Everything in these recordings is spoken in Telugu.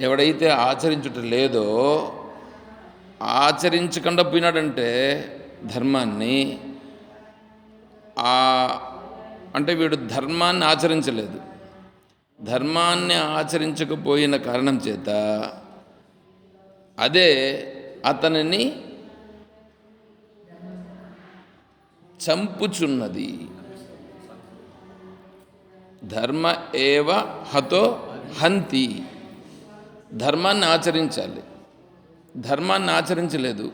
ఎవడైతే ఆచరించుట లేదో ఆచరించకుండా పోయినాడంటే ధర్మాన్ని ఆ అంటే వీడు ధర్మాన్ని ఆచరించలేదు. ధర్మాన్ని ఆచరించకపోయిన కారణం చేత అదే అతనిని చంపుచున్నది. ధర్మ ఏవ హతో హంతి. ధర్మాన్ని ఆచరించాలి. ధర్మాన్ని ఆచరించలేదు.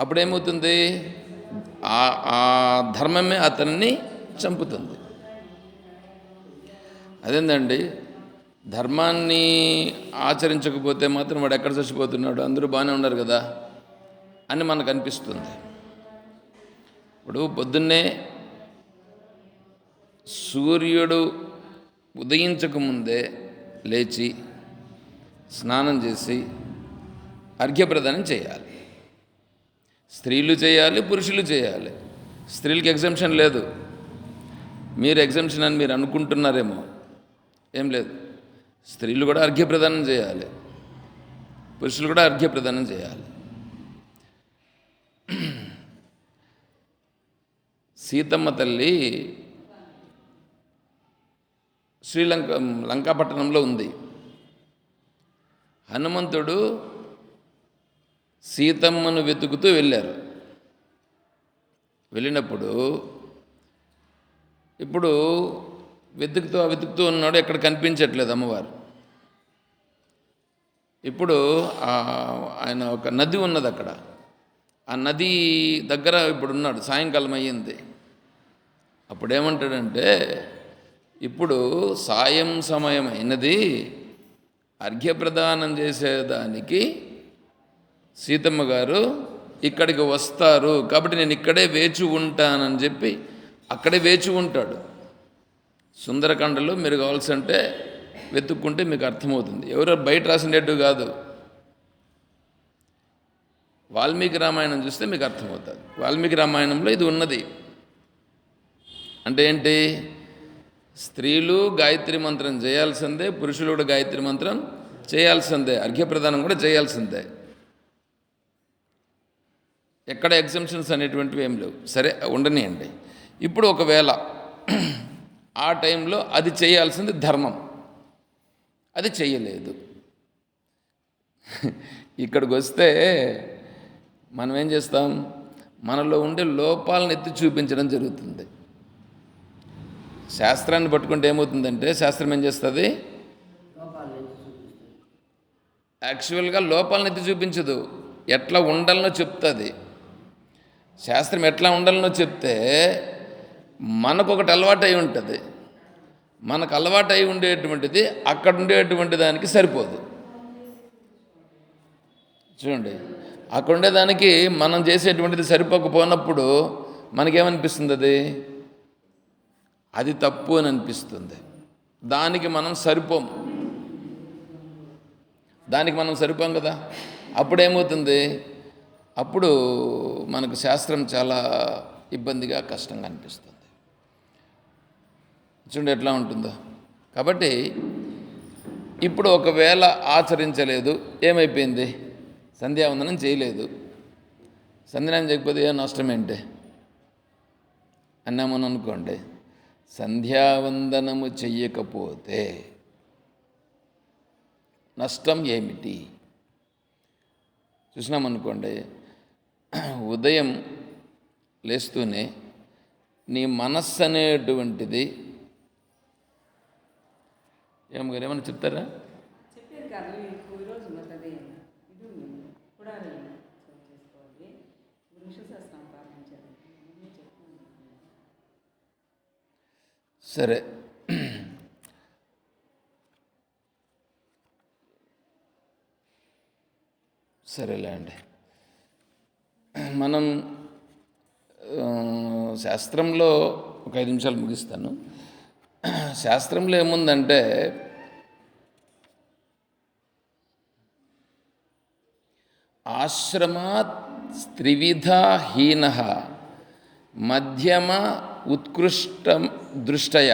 అప్పుడేమవుతుంది? ఆ ఆ ధర్మమే అతన్ని చంపుతుంది. అదేందండి? ధర్మాన్ని ఆచరించకపోతే మాత్రం వాడు ఎక్కడ చచ్చిపోతున్నాడు? అందరూ బాగానే ఉన్నారు కదా? అని మనకు అనిపిస్తుంది. ఇప్పుడు పొద్దున్నే సూర్యుడు ఉదయించకముందే లేచి స్నానం చేసి అర్ఘ్యప్రదానం చేయాలి. స్త్రీలు చేయాలి పురుషులు చేయాలి. స్త్రీలకు ఎగ్జంప్షన్ లేదు. మీరు ఎగ్జంప్షన్ అని మీరు అనుకుంటున్నారేమో ఏం లేదు. స్త్రీలు కూడా అర్ఘ్యప్రదానం చేయాలి. పురుషులు కూడా అర్ఘ్యప్రదానం చేయాలి. సీతమ్మ తల్లి శ్రీలంక లంకాపట్టణంలో ఉంది. హనుమంతుడు సీతమ్మను వెతుకుతూ వెళ్ళారు. వెళ్ళినప్పుడు ఇప్పుడు వెతుకుతూ వెతుకుతూ ఉన్నాడు ఎక్కడ కనిపించట్లేదు అమ్మవారు. ఇప్పుడు ఆయన ఒక నది ఉన్నది అక్కడ. ఆ నది దగ్గర ఇప్పుడు ఉన్నాడు సాయంకాలం అయ్యింది. అప్పుడు ఏమంటాడంటే ఇప్పుడు సాయం సమయం అయినది అర్ఘ్యప్రదానం చేసేదానికి సీతమ్మ గారు ఇక్కడికి వస్తారు. కాబట్టి నేను ఇక్కడే వేచి ఉంటానని చెప్పి అక్కడే వేచి ఉంటాడు. సుందరకాండలో మీరు కావాల్సి అంటే వెతుక్కుంటే మీకు అర్థమవుతుంది. ఎవరో బయట రాసినట్టు కాదు. వాల్మీకి రామాయణం చూస్తే మీకు అర్థమవుతుంది. వాల్మీకి రామాయణంలో ఇది ఉన్నది. అంటే ఏంటి? స్త్రీలు గాయత్రి మంత్రం చేయాల్సిందే పురుషులు కూడా గాయత్రి మంత్రం చేయాల్సిందే అర్ఘ్యప్రదానం కూడా చేయాల్సిందే. ఎక్కడ ఎగ్జంప్షన్స్ అనేటువంటివి ఏం లేవు. సరే ఉండనియండి. ఇప్పుడు ఒకవేళ ఆ టైంలో అది చేయాల్సింది ధర్మం. అది చేయలేదు. ఇక్కడికి వస్తే మనం ఏం చేస్తాం? మనలో ఉండే లోపాలను ఎత్తి చూపించడం జరుగుతుంది. శాస్త్రాన్ని పట్టుకుంటే ఏమవుతుందంటే శాస్త్రం ఏం చేస్తుంది? యాక్చువల్గా లోపాలను ఎత్తి చూపించదు. ఎట్లా ఉండాలనో చెప్తుంది. శాస్త్రం ఎట్లా ఉండాలనో చెప్తే మనకు ఒకటి అలవాటు అయి ఉంటుంది. మనకు అలవాటు అయి ఉండేటువంటిది అక్కడ ఉండేటువంటి దానికి సరిపోదు. చూడండి అక్కడ ఉండేదానికి మనం చేసేటువంటిది సరిపోకపోయినప్పుడు మనకేమనిపిస్తుంది అది అది తప్పు అని అనిపిస్తుంది. దానికి మనం సరిపోం. దానికి మనం సరిపోం కదా. అప్పుడేమవుతుంది? అప్పుడు మనకు శాస్త్రం చాలా ఇబ్బందిగా కష్టంగా అనిపిస్తుంది. చూడండి ఎట్లా ఉంటుందో. కాబట్టి ఇప్పుడు ఒకవేళ ఆచరించలేదు ఏమైపోయింది? సంధ్యావందనం చేయలేదు. సంధ్యావందనం చేయకపోతే ఏ నష్టం ఏంటి? అన్నామని అనుకోండి. సంధ్యావందనము చెయ్యకపోతే నష్టం ఏమిటి? చూసినామనుకోండి ఉదయం లేస్తూనే నీ మనస్సు అనేటువంటిది ఏమో ఏమైనా చెప్తారా చెప్పేది కాదు మీకు ఈరోజు మాకు అదే ఇది ఉంది కుడాలి చేసుకోవాలి వృక్ష శాస్త్రం పాటించాలి నేను చెప్తున్నాను సరే. సరేలే అండి. మనం శాస్త్రంలో ఒక ఐదు నిమిషాలు ముగిస్తాను. శాస్త్రంలో ఏముందంటే ఆశ్రమాత్ త్రివిధహీన మధ్యమ ఉత్కృష్ట దృష్టయ.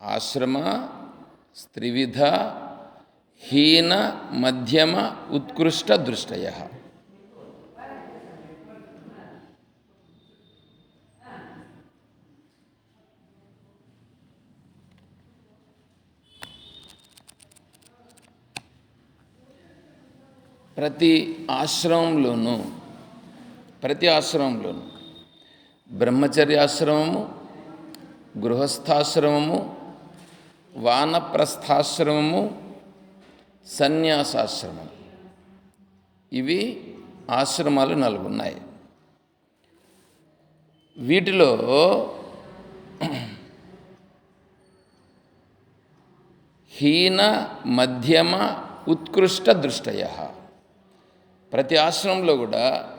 ఆశ్రమ స్త్రివిధ హీన మధ్యమ ఉత్కృష్ట దృష్టయ ప్రతి ఆశ్రమంలోనూ ప్రతి ఆశ్రమంలోనూ. బ్రహ్మచర్యాశ్రమము గృహస్థాశ్రమము వానప్రస్థాశ్రమము సన్యాసాశ్రమం ఇవి ఆశ్రమాలు నలుగున్నాయి. వీటిలో హీన మధ్యమ ఉత్కృష్ట దృష్టయ. ప్రతి ఆశ్రమంలో కూడా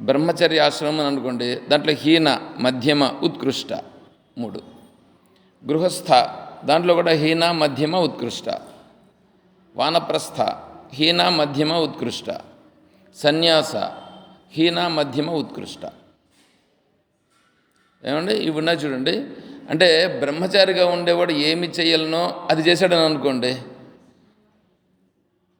బ్రహ్మచర్య ఆశ్రమం అని అనుకోండి దాంట్లో హీన మధ్యమ ఉత్కృష్ట మూడు. గృహస్థ దాంట్లో కూడా హీన మధ్యమ ఉత్కృష్ట. వానప్రస్థ హీన మధ్యమ ఉత్కృష్ట. సన్యాస హీన మధ్యమ ఉత్కృష్ట. ఏమండి? ఇవి ఉన్నాయి చూడండి. అంటే బ్రహ్మచారిగా ఉండేవాడు ఏమి చేయాలనో అది చేశాడని అనుకోండి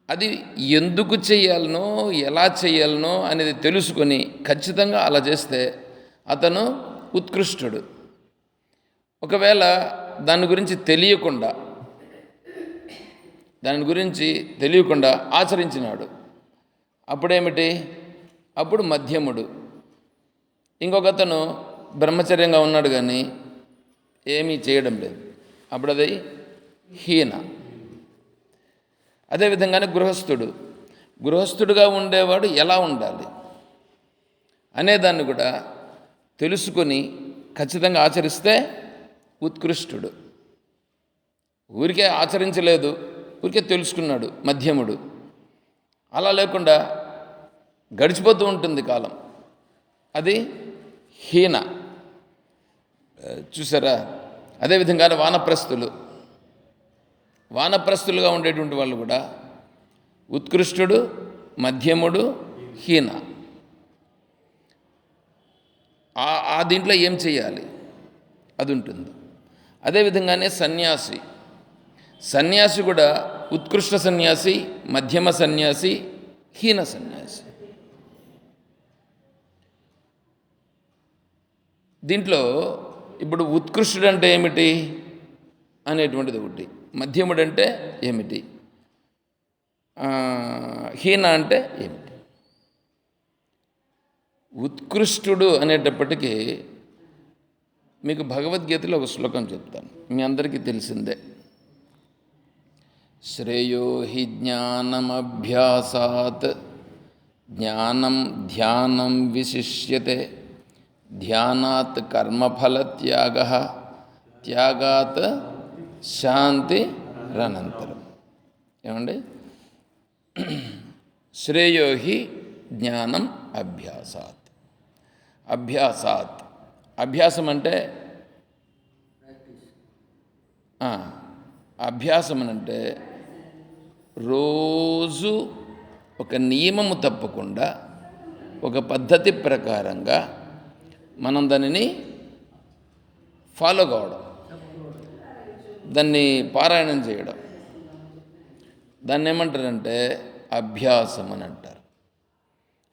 అది ఎందుకు చేయాలనో ఎలా చేయాలనో అనేది తెలుసుకొని ఖచ్చితంగా అలా చేస్తే అతను ఉత్కృష్టుడు. ఒకవేళ దాని గురించి తెలియకుండా దాని గురించి తెలియకుండా ఆచరించినాడు. అప్పుడేమిటి? అప్పుడు మధ్యముడు. ఇంకొకతను బ్రహ్మచర్యంగా ఉన్నాడు కానీ ఏమీ చేయడం లేదు. అప్పుడు అది హీన. అదేవిధంగానే గృహస్థుడు. గృహస్థుడుగా ఉండేవాడు ఎలా ఉండాలి? అనేదాన్ని కూడా తెలుసుకొని ఖచ్చితంగా ఆచరిస్తే ఉత్కృష్టుడు. ఊరికే ఆచరించలేదు ఊరికే తెలుసుకున్నాడు మధ్యముడు. అలా లేకుండా గడిచిపోతూ ఉంటుంది కాలం. అది హీన. చూసారా? అదేవిధంగా వానప్రస్తులు వానప్రస్తులుగా ఉండేటువంటి వాళ్ళు కూడా ఉత్కృష్టుడు మధ్యముడు హీన. ఆ ఆ దీంట్లో ఏం చేయాలి? అది ఉంటుంది. అదేవిధంగానే సన్యాసి. సన్యాసి కూడా ఉత్కృష్ట సన్యాసి మధ్యమ సన్యాసి హీన సన్యాసి. దీంట్లో ఇప్పుడు ఉత్కృష్టుడు అంటే ఏమిటి అనేటువంటిది ఒకటి. మధ్యముడంటే ఏమిటి? హీన అంటే ఏమిటి? ఉత్కృష్టుడు అనేటప్పటికీ మీకు భగవద్గీతలో ఒక శ్లోకం చెప్తాను. మీ అందరికీ తెలిసిందే. శ్రేయో హి జ్ఞానమభ్యాసాత్ జ్ఞానం ధ్యానం విశిష్యతే ధ్యానాత్ కర్మఫలత్యాగ త్యాగాత్ శాంతి రనంతరం. ఏమండి? శ్రేయోహి జ్ఞానం అభ్యాసాత్. అభ్యాసాత్. అభ్యాసం అంటే? అభ్యాసం అంటే రోజు ఒక నియమము తప్పకుండా ఒక పద్ధతి ప్రకారంగా మనం దానిని ఫాలో కావడం. దాన్ని పారాయణం చేయడం. దాన్ని ఏమంటారంటే అభ్యాసం అని అంటారు.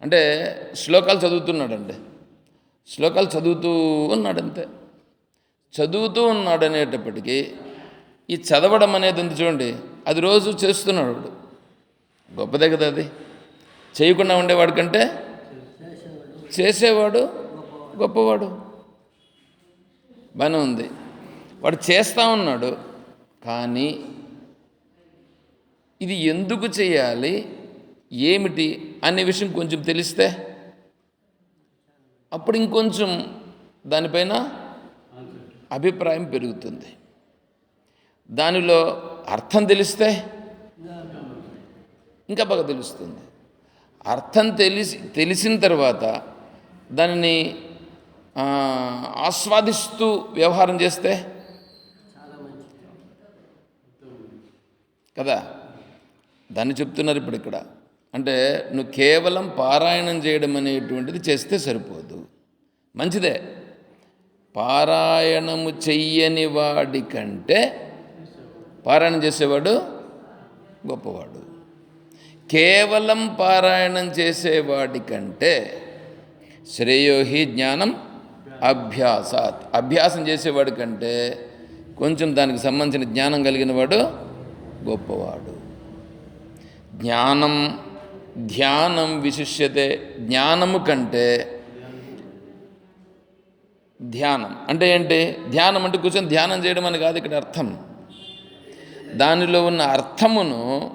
అంటే శ్లోకాలు చదువుతున్నాడండి. శ్లోకాలు చదువుతూ ఉన్నాడంతే. చదువుతూ ఉన్నాడు అనేటప్పటికీ ఈ చదవడం అనేది ఉంది చూడండి. అది రోజు చేస్తున్నాడు వాడు. గొప్పదే కదా అది. చేయకుండా ఉండేవాడి కంటే చేసేవాడు గొప్పవాడు. బాగానే ఉంది. వాడు చేస్తూ ఉన్నాడు. కానీ ఇది ఎందుకు చేయాలి? ఏమిటి? అనే విషయం కొంచెం తెలిస్తే? అప్పుడు ఇంకొంచెం దానిపైన అభిప్రాయం పెరుగుతుంది. దానిలో అర్థం తెలిస్తే? ఇంకా బాగా తెలుస్తుంది. అర్థం తెలిసి తెలిసిన తర్వాత దానిని ఆస్వాదిస్తూ వ్యవహారం చేస్తే? కదా? దాన్ని చెప్తున్నారు ఇప్పుడు ఇక్కడ. అంటే నువ్వు కేవలం పారాయణం చేయడం అనేటువంటిది చేస్తే సరిపోదు. మంచిదే. పారాయణము చెయ్యని వాడి కంటే పారాయణం చేసేవాడు గొప్పవాడు. కేవలం పారాయణం చేసేవాడి కంటే శ్రేయోహి జ్ఞానం అభ్యాసాత్. అభ్యాసం చేసేవాడి కంటే కొంచెం దానికి సంబంధించిన జ్ఞానం కలిగిన వాడు గొప్పవాడు. జ్ఞానం ధ్యానం విశిష్యతే జ్ఞానము కంటే ధ్యానం. అంటే ఏంటి? ధ్యానం అంటే కూర్చొని ధ్యానం చేయడం అని కాదు ఇక్కడ అర్థం. దానిలో ఉన్న అర్థమును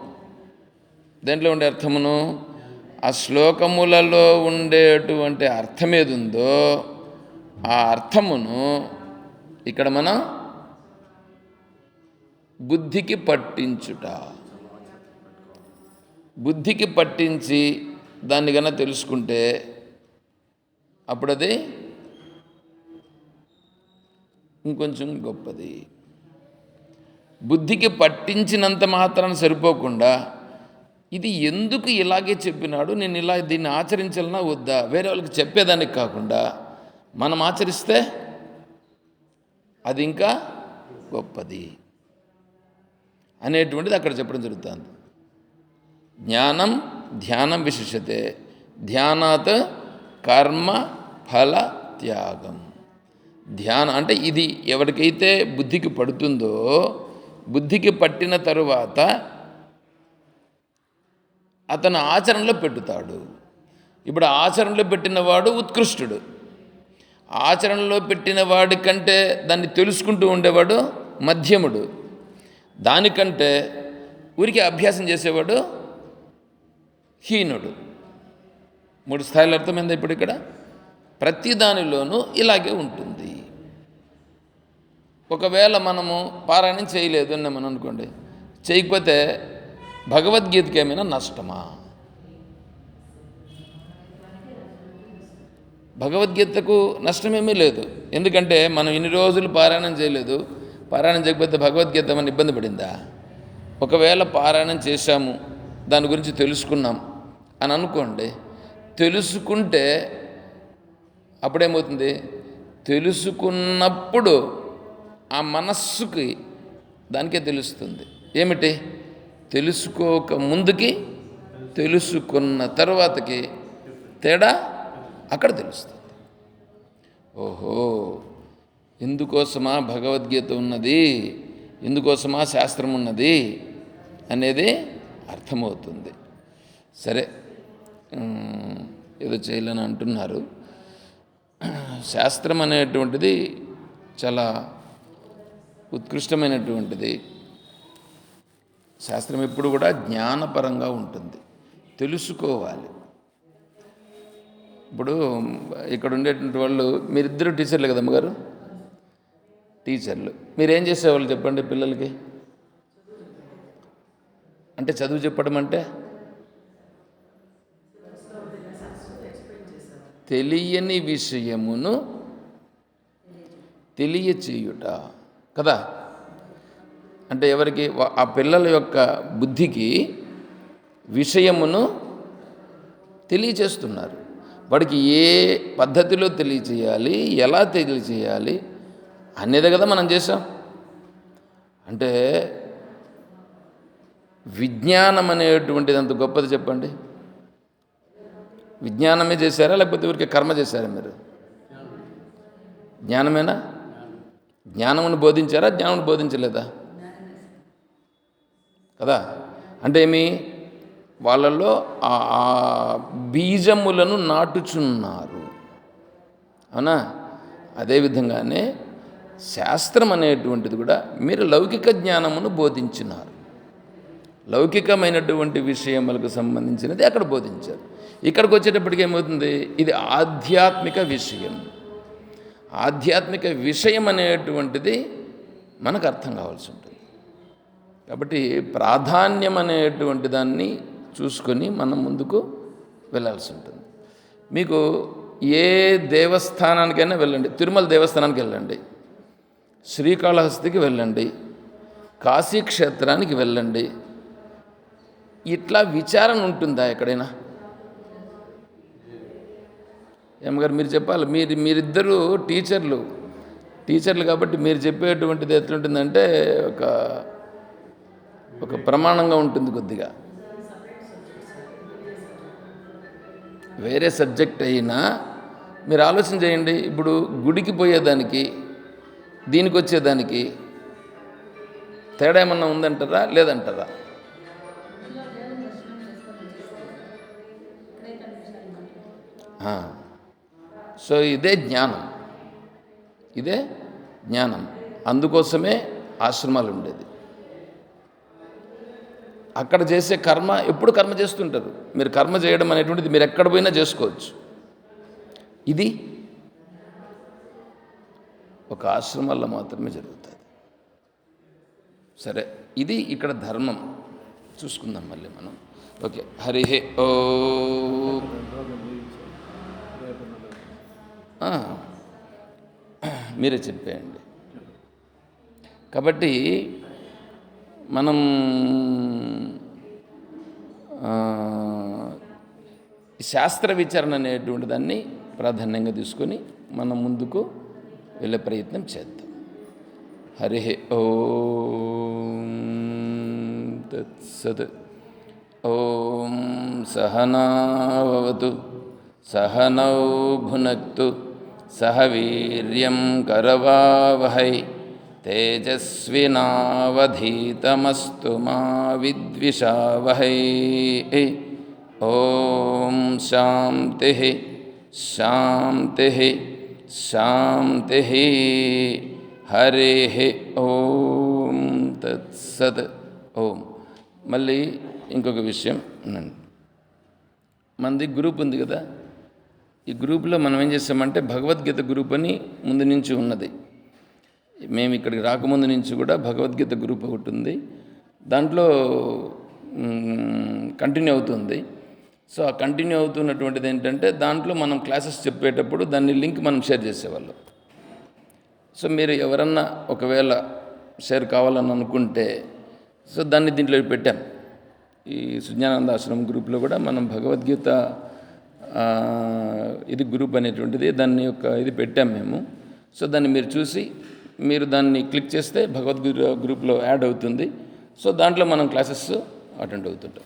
దేంట్లో ఉండే అర్థమును? ఆ శ్లోకములలో ఉండేటువంటి అర్థం ఏది ఉందో ఆ అర్థమును ఇక్కడ మనం బుద్ధికి పట్టించుట. బుద్ధికి పట్టించి దాన్ని కన్నా తెలుసుకుంటే అప్పుడు అది ఇంకొంచెం గొప్పది. బుద్ధికి పట్టించినంత మాత్రం సరిపోకుండా ఇది ఎందుకు ఇలాగే చెప్పినాడు నేను ఇలా దీన్ని ఆచరించాలన్నా వద్దా? వేరే వాళ్ళకి చెప్పేదానికి కాకుండా మనం ఆచరిస్తే అది ఇంకా గొప్పది. అనేటువంటిది అక్కడ చెప్పడం జరుగుతుంది. జ్ఞానం ధ్యానం విశిష్యతే ధ్యానాత్ కర్మ ఫల త్యాగం. ధ్యానం అంటే ఇది ఎవరికైతే బుద్ధికి పడుతుందో బుద్ధికి పట్టిన తరువాత అతను ఆచరణలో పెట్టుతాడు. ఇప్పుడు ఆచరణలో పెట్టినవాడు ఉత్కృష్టుడు. ఆచరణలో పెట్టిన వాడి కంటే దాన్ని తెలుసుకుంటూ ఉండేవాడు మధ్యముడు. దానికంటే ఊరికే అభ్యాసం చేసేవాడు హీనుడు. మూడు స్థాయిలు అర్థమైందా ఇప్పుడు ఇక్కడ? ప్రతి దానిలోనూ ఇలాగే ఉంటుంది. ఒకవేళ మనము పారాయణం చేయలేదు అని మనం అనుకోండి చేయకపోతే భగవద్గీతకి ఏమైనా నష్టమా? భగవద్గీతకు నష్టమేమీ లేదు. ఎందుకంటే మనం ఇన్ని రోజులు పారాయణం చేయలేదు. పారాయణం చేయకపోతే భగవద్గీత ఏమైనా ఇబ్బంది పడిందా? ఒకవేళ పారాయణం చేశాము దాని గురించి తెలుసుకున్నాం అని అనుకోండి తెలుసుకుంటే అప్పుడేమవుతుంది? తెలుసుకున్నప్పుడు ఆ మనస్సుకి దానికే తెలుస్తుంది. ఏమిటి? తెలుసుకోక ముందుకి తెలుసుకున్న తర్వాతకి తేడా అక్కడ తెలుస్తుంది. ఓహో! ఎందుకోసమా భగవద్గీత ఉన్నది? ఎందుకోసమా శాస్త్రం ఉన్నది? అనేది అర్థమవుతుంది. సరే ఏదో చేయాలని అంటున్నారు. శాస్త్రం అనేటువంటిది చాలా ఉత్కృష్టమైనటువంటిది. శాస్త్రం ఎప్పుడు కూడా జ్ఞానపరంగా ఉంటుంది. తెలుసుకోవాలి. ఇప్పుడు ఇక్కడ ఉండేటువంటి వాళ్ళు మీరిద్దరు టీచర్లు కదమ్మగారు టీచర్లు. మీరేం చేసేవాళ్ళు చెప్పండి పిల్లలకి? అంటే చదువు చెప్పడం అంటే? తెలియని విషయమును తెలియచేయుట. కదా? అంటే ఎవరికి? ఆ పిల్లల యొక్క బుద్ధికి విషయమును తెలియచేస్తున్నారు. వాడికి ఏ పద్ధతిలో తెలియచేయాలి? ఎలా తెలియచేయాలి? అనేదే కదా మనం చేసాం అంటే విజ్ఞానం అనేటువంటిది అంత గొప్పది చెప్పండి. విజ్ఞానమే చేశారా? లేకపోతే ఊరికే కర్మ చేశారా మీరు? జ్ఞానమేనా? జ్ఞానమును బోధించారా? జ్ఞానమును బోధించలేదా? కదా? అంటే ఏమి? వాళ్ళల్లో ఆ ఆ బీజములను నాటుచున్నారు. అవునా? అదేవిధంగానే శాస్త్రం అనేటువంటిది కూడా మీరు లౌకిక జ్ఞానమును బోధించినారు. లౌకికమైనటువంటి విషయములకు సంబంధించినది అక్కడ బోధించారు. ఇక్కడికి వచ్చేటప్పటికి ఏమవుతుంది? ఇది ఆధ్యాత్మిక విషయం. ఆధ్యాత్మిక విషయం అనేటువంటిది మనకు అర్థం కావాల్సి ఉంటుంది. కాబట్టి ప్రాధాన్యం అనేటువంటి దాన్ని చూసుకొని మనం ముందుకు వెళ్ళాల్సి ఉంటుంది. మీకు ఏ దేవస్థానానికైనా వెళ్ళండి. తిరుమల దేవస్థానానికి వెళ్ళండి. శ్రీకాళహస్తికి వెళ్ళండి కాశీ క్షేత్రానికి వెళ్ళండి. ఇట్లా విచారణ ఉంటుందా ఎక్కడైనా? ఏమగారు మీరు చెప్పాలి మీరు మీరిద్దరూ టీచర్లు టీచర్లు కాబట్టి మీరు చెప్పేటువంటిది ఎట్లుంటుందంటే ఒక ఒక ప్రమాణంగా ఉంటుంది కొద్దిగా. వేరే సబ్జెక్ట్ అయినా మీరు ఆలోచన చేయండి ఇప్పుడు గుడికి పోయేదానికి దీనికి వచ్చేదానికి తేడా ఏమన్నా ఉందంటారా? లేదంటారా? సో ఇదే జ్ఞానం. ఇదే జ్ఞానం. అందుకోసమే ఆశ్రమాలు ఉండేది అక్కడ చేసే కర్మ ఎప్పుడు కర్మ చేస్తుంటారు. మీరు కర్మ చేయడం అనేటువంటిది మీరు ఎక్కడ పోయినా చేసుకోవచ్చు. ఇది ఒక ఆశ్రమాల్లో మాత్రమే జరుగుతుంది. సరే ఇది ఇక్కడ ధర్మం. చూసుకుందాం మళ్ళీ మనం. ఓకే హరి హే ఓ. మీరే చెప్పేయండి. కాబట్టి మనం శాస్త్ర విచారణ అనేటువంటి దాన్ని ప్రాధాన్యంగా తీసుకొని మనం ముందుకు వెళ్ళే ప్రయత్నం చేద్దాం హరి ఓం తత్సత్ ఓం సహనావతు సహనౌ భునక్తు సహ వీర్యం కరవావహై తేజస్వినావధీతమస్తు మా విద్విషావహై ఓం శాంతి శాంతి శాంతి హరి ఓం తత్సత్ ఓం మళ్ళీ ఇంకొక విషయం మనది గ్రూప్ ఉంది కదా ఈ గ్రూప్లో మనం ఏం చేస్తామంటే భగవద్గీత గ్రూప్ అని ముందు నుంచి ఉన్నది. మేము ఇక్కడికి రాకముందు నుంచి కూడా భగవద్గీత గ్రూప్ ఒకటి ఉంది. దాంట్లో కంటిన్యూ అవుతుంది. సో ఆ కంటిన్యూ అవుతున్నటువంటిది ఏంటంటే దాంట్లో మనం క్లాసెస్ చెప్పేటప్పుడు దాన్ని లింక్ మనం షేర్ చేసేవాళ్ళం. సో మీరు ఎవరన్నా ఒకవేళ షేర్ కావాలని అనుకుంటే సో దాన్ని దీంట్లో పెట్టాం. ఈ సుజ్ఞానంద ఆశ్రమం గ్రూప్లో కూడా మనం భగవద్గీత ఇది గ్రూప్ అనేటువంటిది దాన్ని యొక్క ఇది పెట్టాం మేము. సో దాన్ని మీరు చూసి మీరు దాన్ని క్లిక్ చేస్తే భగవద్గీత గ్రూప్లో యాడ్ అవుతుంది. సో దాంట్లో మనం క్లాసెస్ అటెండ్ అవుతుంటాం.